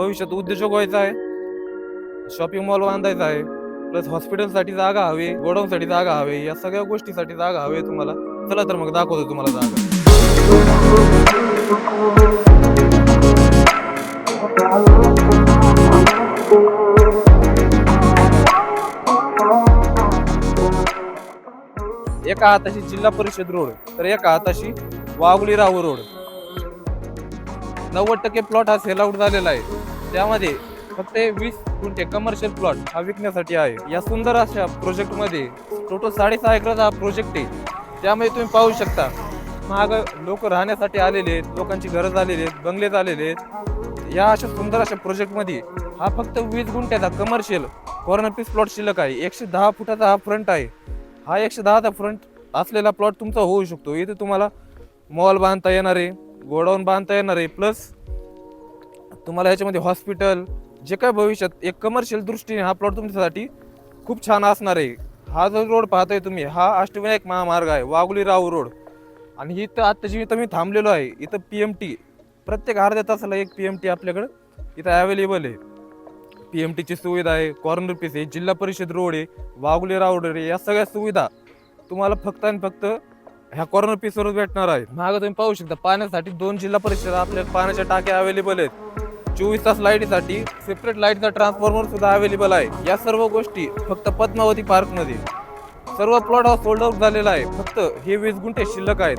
भविष्यात उद्योजक व्हायचा आहे. शॉपिंग मॉल बांधायचा आहे. प्लस हॉस्पिटलसाठी जागा हवी गोडाऊनसाठी जागा हवी या सगळ्या गोष्टीसाठी जागा हवी तुम्हाला. चला तर मग दाखवतो तुम्हाला जागा. एका हाताशी जिल्हा परिषद रोड तर एका हाताशी वाघुली राहू रोड. नव्वद टक्के प्लॉट हा सेल आउट झालेला आहे. त्यामध्ये फक्त वीस गुंठे कमर्शियल प्लॉट हा विकण्यासाठी आहे. या सुंदर अशा प्रोजेक्टमध्ये टोटल साडेसहा एकराचा हा प्रोजेक्ट आहे. त्यामध्ये तुम्ही पाहू शकता महाग लोक राहण्यासाठी आलेले आहेत लोकांची गरज आलेले आहेत बंगले झालेले आहेत. या अशा सुंदर अशा प्रोजेक्टमध्ये हा फक्त वीस गुंठ्याचा कमर्शियल कॉर्नर पीस प्लॉट शिल्लक आहे. एकशे दहा फुटाचा हा फ्रंट आहे. हा एकशे दहाचा फ्रंट असलेला प्लॉट तुमचा होऊ शकतो. इथे तुम्हाला मॉल बांधता येणार आहे. गोडाऊन बांधता येणार आहे. प्लस तुम्हाला ह्याच्यामध्ये हॉस्पिटल जे काय भविष्यात एक कमर्शियल दृष्टीने हा प्लॉट तुमच्यासाठी खूप छान असणार आहे. हा जो रोड पाहताय तुम्ही हा अष्टविनायक महामार्ग आहे वाघुली राव रोड आणि इथं आत्ता जी इथं मी थांबलेलो आहे इथं पी एम टी प्रत्येक अर्ध्या तासाला एक पी एम टी आपल्याकडं इथं अवेलेबल आहे. पी एम टीची सुविधा आहे कॉर्नर पीस आहे जिल्हा परिषद रोड आहे वाघुली राव रोड आहे या सगळ्या सुविधा तुम्हाला फक्त आणि फक्त ह्या कॉर्नर पीसवरच भेटणार आहे मागं तुम्ही पाहू शकता पाण्यासाठी दोन जिल्हा परिषद आपल्या पाण्याच्या टाक्या अवेलेबल आहेत. चोवीस तास लाईटीसाठी सेपरेट लाईटचा ट्रान्सफॉर्मर सुद्धा अवेलेबल आहे. या सर्व गोष्टी फक्त पद्मावती पार्कमध्ये. सर्व प्लॉट हा सोल्ड आउट झालेला आहे. फक्त हे वीस गुंठे शिल्लक आहेत.